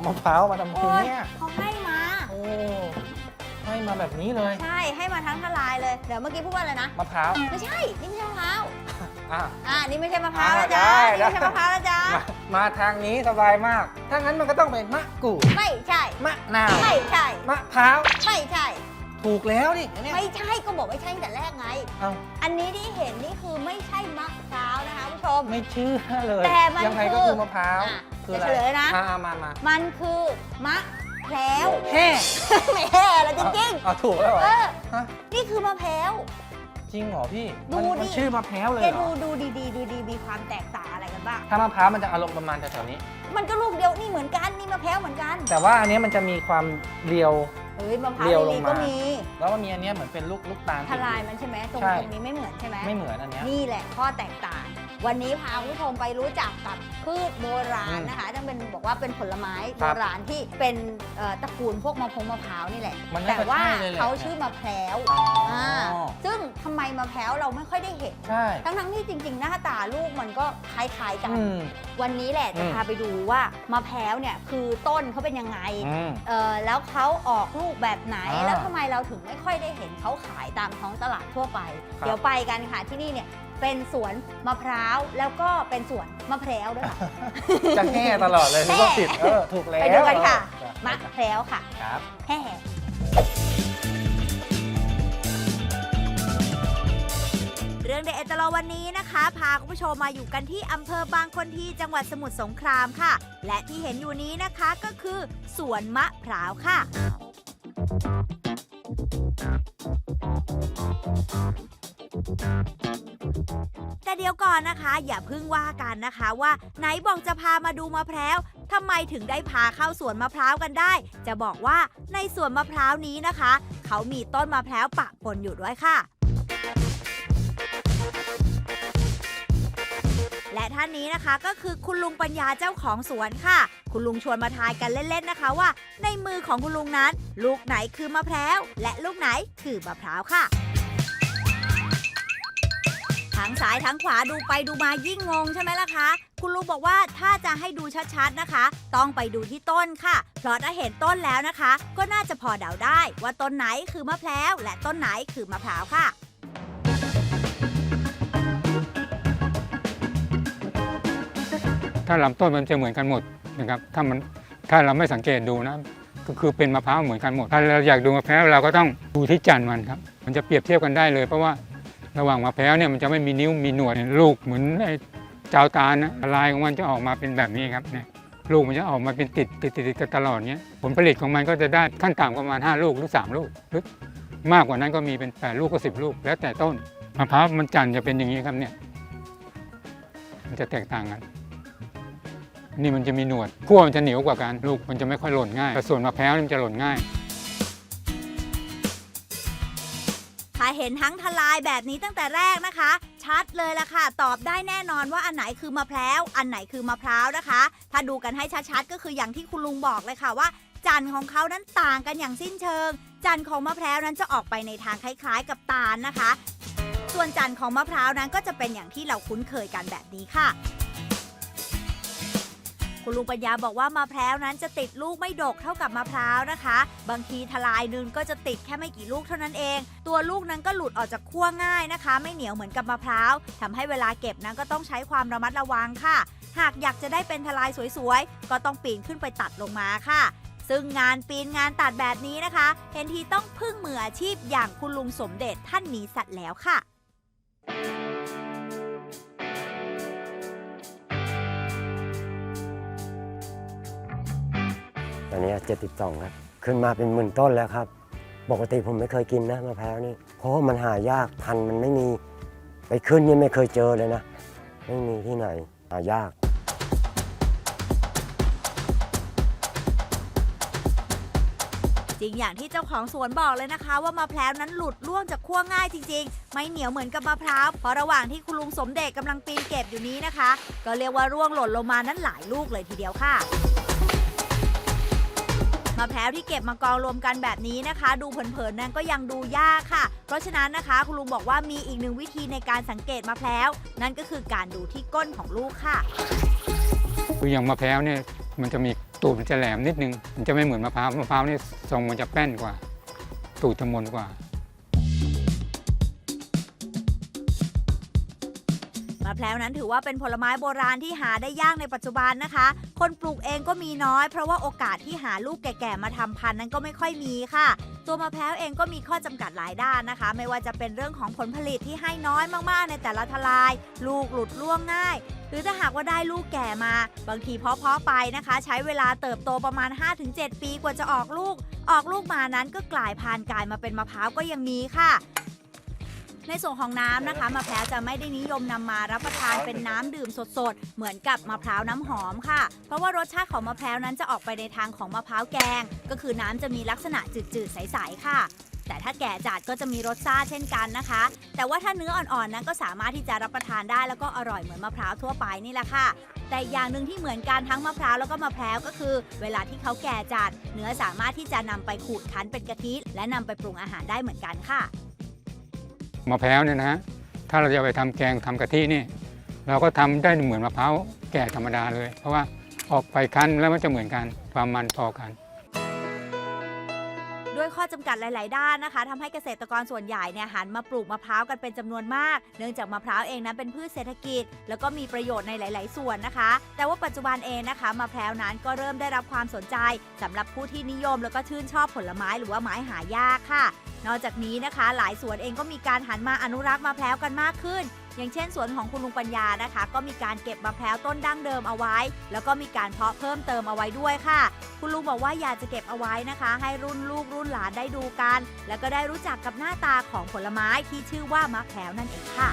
เอามะพร้าวมาทำโอ้ไมยเนี่ย เขาให้มา โอ้ให้มาแบบนี้เลย ใช่ ให้มาทั้งทลายเลย เดี๋ยวเมื่อกี้พูดว่าอะไรนะ มะพร้าวไม่ใช่ นี่ไม่ใช่มะพร้าว อะ อ่า นี่ไม่ใช่มะพร้าวอ่านะจ๊ะได้ นี่ไม่ใช่ได้มะพร้าวนะจ๊ะ มามาทางนี้สบายมาก ถ้างั้นมันก็ต้องเป็นมะกรูด ไม่ใช่ มะนาว ไม่ใช่ มะพร้าว ไม่ใช่ ถูกแล้วดิอันเนี่ยไม่ใช่ก็บอกไม่ใช่ตั้งแต่แรกไง เอ้าอันนี้ที่เห็นนี่คือไม่ใช่มะพร้าวนะคะผู้ชม ไม่เชื่อเลยแต่มันยังไงก็คือคือมะพร้าวอะคืออะไรจะเฉลยนะ อ่ามามามันคือมะแพร้ว แห่ไม่แห่แล้วจริงเอาถูกแล้วเหรๆเอออ ฮะนี่คือมะแพร้ว จริงเหรอพี่ดูมันมันดิชื่อมะพร้าวเลยแกเหรดูอดูดีๆ ดูดีมีความแตกต่างอะไรกันบ้าง ถ้ามะพร้าวมันจะอารมณ์ประมาณแถวๆนี้ มันก็ลูกเดียวนี่เหมือนกันนี่มะแพร้วเหมือนกัน แต่ว่าอันเนี้ยมันจะมีความเรียว เฮ้ยมะพร้าวเรียวลดีงๆมา ก็มีแล้วมันมีอันเนี้ยเหมือนเป็นลูกลูกตาลทลายมันใช่ไหมตรงใช่ ตรงนี้ไม่เหมือนใช่ไหมไม่เหมือนอันเนี้ย นี่แหละข้อแตกต่าง วันนี้พาคุณผู้ชมไปรู้จักกับพืชโบราณอืมนะคะต้องเป็นบอกว่าเป็นผลไม้คโบรับราณที่เป็นเอ่อตระกูลพวกมะพร้าวมะพร้าวนี่แหละ มันน่าแต่จะว่าใช่เลยแหละ เขาชื่อมะแพร้วอ๋อออ่าซึ่งทำไมมะแพร้วเราไม่ค่อยได้เห็น ใช่ทั้งๆที่จริง ๆ หน้าตาลูกมันก็คล้ายๆกัน อืม วันนี้แหละจะอืม พาไปดูว่ามะแพร้วเนี่ยคือต้นเขาเป็นยังไง อืม เออแล้วเขาออกลูกแบบไหน อ่าแล้วทำไมเราถึงไม่ค่อยได้เห็นเขาขายตามท้องตลาดทั่วไป ครับ เดี๋ยวไปกันค่ะที่นี่เนี่ย เป็นสวนมะพร้าวแล้วก็เป็นสวนมะแพร้าวด้วยค่ะ จะแห่ตลอดเลยนึกว่าผิดเออถูกแล้วไปดูกันค่ะเออมะแพร้าวค่ะครับ แห่เรื่องเด็ดเอตโลวันนี้นะคะ พาคุณผู้ชมมาอยู่กันที่อำเภอบางคนที่จังหวัดสมุทรสงครามค่ะ และที่เห็นอยู่นี้นะคะก็คือสวนมะพร้าวค่ะ แต่เดี๋ยวก่อนนะคะ อย่าเพิ่งว่ากันนะคะว่า ไหนบอกจะพามาดูมะพร้าวทำไมถึงได้พาเข้าสวนมะพร้าวกันได้ จะบอกว่าในสวนมะพร้าวนี้นะคะ เขามีต้นมะพร้าวปะปนอยู่ด้วยค่ะ และท่านนี้นะคะก็คือคุณลุงปัญญาเจ้าของสวนค่ะ คุณลุงชวนมาทายกันเล่นๆนะคะว่า ในมือของคุณลุงนั้น ลูกไหนคือมะพร้าวและลูกไหนคือมะพร้าวค่ะ ทั้งซ้ายทั้งขวาดูไปดูมายิ่งงงใช่ไหมล่ะคะ คุณลุงบอกว่าถ้าจะให้ดูชัดๆนะคะ ต้องไปดูที่ต้นค่ะ เพราะถ้าเห็นต้นแล้วนะคะ ก็น่าจะพอเดาได้ว่าต้นไหนคือมะพร้าวและต้นไหนคือมะพร้าวค่ะถ้าลำต้นมันจะเหมือนกันหมดนะครับถ้ามันถ้าเราไม่สังเกตดูนะ ก็คือเป็นมะพร้าวเหมือนกันหมด ถ้าเราอยากดูมะพร้าวเราก็ต้องดูที่จันทร์มันครับ มันจะเปรียบเทียบกันได้เลยเพราะว่า ระหว่างมะพร้าวเนี่ยมันจะไม่มีนิ้วมีหนวดลูกเหมือนไอ้เจ้าตาลนะลายของมันจะออกมาเป็นแบบนี้ครับเนี่ยลูกมันจะออกมาเป็นติดติดติดกันตลอดเนี้ยผลผลิตของมันก็จะได้ขั้นต่ำประมาณ 5 ลูกหรือ 3 ลูกหรือมากกว่านั้นก็มีเป็น 8 ลูกก็ 10 ลูก แล้วแต่ต้นมะพร้าวมันจันจะเป็นอย่างนี้ครับเนี่ยมันจะแตกต่างกันนี่มันจะมีหนวดขั้วมันจะเหนียวกว่ากันลูกมันจะไม่ค่อยหล่นง่ายแต่ส่วนมะพร้าวนี่มันจะหล่นง่าย เห็นทั้งทลายแบบนี้ตั้งแต่แรกนะคะ ชัดเลยล่ะค่ะ ตอบได้แน่นอนว่าอันไหนคือมะพร้าวอันไหนคือมะพร้าวนะคะ ถ้าดูกันให้ชัดๆ ก็คืออย่างที่คุณลุงบอกเลยค่ะว่า จันของเขานั้นต่างกันอย่างสิ้นเชิง จันของมะพร้าวนั้นจะออกไปในทางคล้ายๆ กับตาลนะคะ ส่วนจันของมะพร้าวนั้นก็จะเป็นอย่างที่เราคุ้นเคยกันแบบนี้ค่ะ คุณลุงปัญญาบอกว่ามะพร้าวนั้นจะติดลูกไม่ดกเท่ากับมะพร้าวนะคะ บางทีทลายนึงก็จะติดแค่ไม่กี่ลูกเท่านั้นเอง ตัวลูกนั้นก็หลุดออกจากขั้วง่ายนะคะ ไม่เหนียวเหมือนกับมะพร้าวทำให้เวลาเก็บนั้นก็ต้องใช้ความระมัดระวังค่ะ หากอยากจะได้เป็นทลายสวยๆ ก็ต้องปีนขึ้นไปตัดลงมาค่ะซึ่งงานปีนงานตัดแบบนี้นะคะ เห็นทีต้องพึ่งมืออาชีพอย่างคุณลุงสมเด็จท่านนี้สัตว์แล้วค่ะ ตอนนี้ 72 ครับ ขึ้นมาเป็นหมื่นต้นแล้วครับ ปกติผมไม่เคยกินนะมะพร้าวนี่ เพราะมันหายากพันธุ์มันไม่มี ไปขึ้นนี่ไม่เคยเจอเลยนะ ไม่มีที่ไหนหายากจริงอย่างที่เจ้าของสวนบอกเลยนะคะ ว่ามะพร้าวนั้นหลุดล่วงจากขั้วง่ายจริง ๆ ไม่เหนียวเหมือนกับมะพร้าวเพราะระหว่างที่คุณลุงสมเด็จกำลังปีนเก็บอยู่นี้นะคะ ก็เรียกว่าร่วงหล่นลงมานั้นหลายลูกเลยทีเดียวค่ะ มะพร้าวที่เก็บมากองรวมกันแบบนี้นะคะ ดูเผินๆนั้นก็ยังดูยากค่ะ เพราะฉะนั้นนะคะ คุณลุงบอกว่ามีอีกหนึ่งวิธีในการสังเกตมะพร้าวนั่นก็คือการดูที่ก้นของลูกค่ะ คืออย่างมะพร้าวเนี่ยมันจะมีตูดมันจะแหลมนิดนึง มันจะไม่เหมือนมะพร้าวมะพร้าวนี่ทรงมันจะแป้นกว่า ตูดจะมนกว่า มะพร้าวนั้นถือว่าเป็นผลไม้โบราณที่หาได้ยากในปัจจุบันนะคะ คนปลูกเองก็มีน้อย เพราะว่าโอกาสที่หาลูกแก่ๆมาทำพันธุ์นั้นก็ไม่ค่อยมีค่ะ ตัวมะพร้าวเองก็มีข้อจำกัดหลายด้านนะคะ ไม่ว่าจะเป็นเรื่องของผลผลิตที่ให้น้อยมากๆ ในแต่ละทลาย ลูกหลุดร่วงง่าย หรือถ้าหากว่าได้ลูกแก่มา บางทีเพาะๆไปนะคะ ใช้เวลาเติบโตประมาณ 5-7 ปีกว่าจะออกลูก ออกลูกมานั้นก็กลายพันธุ์กลายมาเป็นมะพร้าวก็ยังมีค่ะ ในส่วนของน้ำนะคะมะพร้าวจะไม่ได้นิยมนำมารับประทานเป็นน้ำดื่มสดๆ เหมือนกับมะพร้าวน้ำหอมค่ะ เพราะว่ารสชาติของมะพร้าวนั้นจะออกไปในทางของมะพร้าวแกง ก็คือน้ำจะมีลักษณะจืดๆ ใสๆ ค่ะ แต่ถ้าแก่จัดก็จะมีรสชาติเช่นกันนะคะ แต่ว่าถ้าเนื้ออ่อนๆนั้นก็สามารถที่จะรับประทานได้แล้วก็อร่อยเหมือนมะพร้าวทั่วไปนี่แหละค่ะ แต่อีกอย่างหนึ่งที่เหมือนกันทั้งมะพร้าวแล้วก็มะพร้าวก็คือ เวลาที่เขาแก่จัด เนื้อสามารถที่จะนำไปขูดคั้นเป็นกะทิและนำไปปรุงอาหารได้เหมือนกันค่ะ มะพร้าวเนี่ยนะฮะถ้าเราจะไปทำแกงทำกะทินี่ เราก็ทำได้เหมือนมะพร้าวแก่ธรรมดาเลย เพราะว่าออกไปคั้นแล้วมันจะเหมือนกันความมันพอกัน ด้วยข้อจำกัดหลาย ๆ ด้านนะคะทำให้เกษตรกรส่วนใหญ่เนี่ยหันมาปลูกมะพร้าวกันเป็นจำนวนมาก เนื่องจากมะพร้าวเองนั้นเป็นพืชเศรษฐกิจ แล้วก็มีประโยชน์ในหลาย ๆ ส่วนนะคะ แต่ว่าปัจจุบันเองนะคะมะพร้าวนั้นก็เริ่มได้รับความสนใจสำหรับผู้ที่นิยมแล้วก็ชื่นชอบผลไม้หรือว่าไม้หายากค่ะ นอกจากนี้นะคะ หลายสวนเองก็มีการหันมาอนุรักษ์มะพร้าวกันมากขึ้น อย่างเช่นสวนของคุณลุงปัญญานะคะ ก็มีการเก็บมะพร้าวต้นดั้งเดิมเอาไว้ แล้วก็มีการเพาะเพิ่มเติมเอาไว้ด้วยค่ะ คุณลุงบอกว่าอยากจะเก็บเอาไว้นะคะ ให้รุ่นลูกรุ่นหลานได้ดูกัน แล้วก็ได้รู้จักกับหน้าตาของผลไม้ที่ชื่อว่ามะพร้าวนั่นเองค่ะ